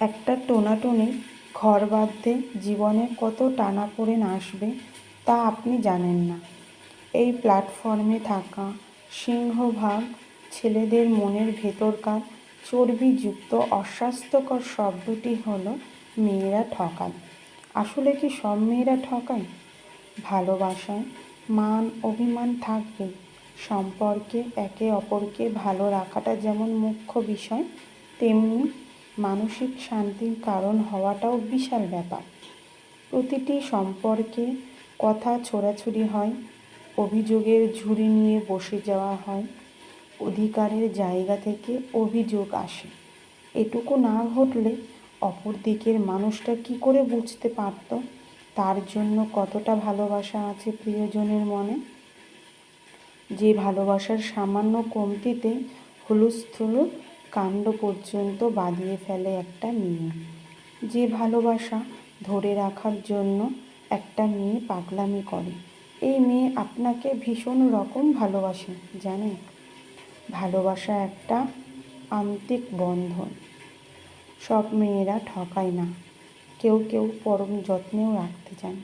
একটা টোনাটুনি ঘর বাঁধতে জীবনে কত টানাপোড়েন আসবে তা আপনি জানেন না। এই প্ল্যাটফর্মে থাকা সিংহভাগ ছেলেদের মনের ভেতরকার চর্বিযুক্ত অস্বাস্থ্যকর শব্দটি হলো মেয়েরা ঠকায় আসলে কি সব মেয়েরা ঠকায়? ভালোবাসায় মান অভিমান থাকবে। সম্পর্কে একে অপরকে ভালো রাখাটা যেমন মুখ্য বিষয়, তেমনি মানসিক শান্তির কারণ হওয়াটাও বিশাল ব্যাপার। প্রতিটি সম্পর্কে কথা ছোড়াছুড়ি হয়, অভিযোগের ঝুড়ি নিয়ে বসে যাওয়া হয়, অধিকারের জায়গা থেকে অভিযোগ আসে। এটুকু না ঘটলে অপর দিকের মানুষটা কি করে বুঝতে পারত? তার জন্য কতটা ভালোবাসা আছে প্রিয়জনের মনে? যে ভালোবাসার সামান্য কমতিতে হুলস্থুল কাণ্ড পর্যন্ত বাঁধিয়ে ফেলে একটা মেয়ে। যে ভালোবাসা ধরে রাখার জন্য একটা মেয়ে পাগলামি করে। এই মেয়ে আপনাকে ভীষণ রকম ভালোবাসে, জানেন? ভালোবাসা একটা আন্তিক বন্ধন। সব মেয়েরা ঠকায় না। কেউ কেউ পরম যত্নেও রাখতে চান।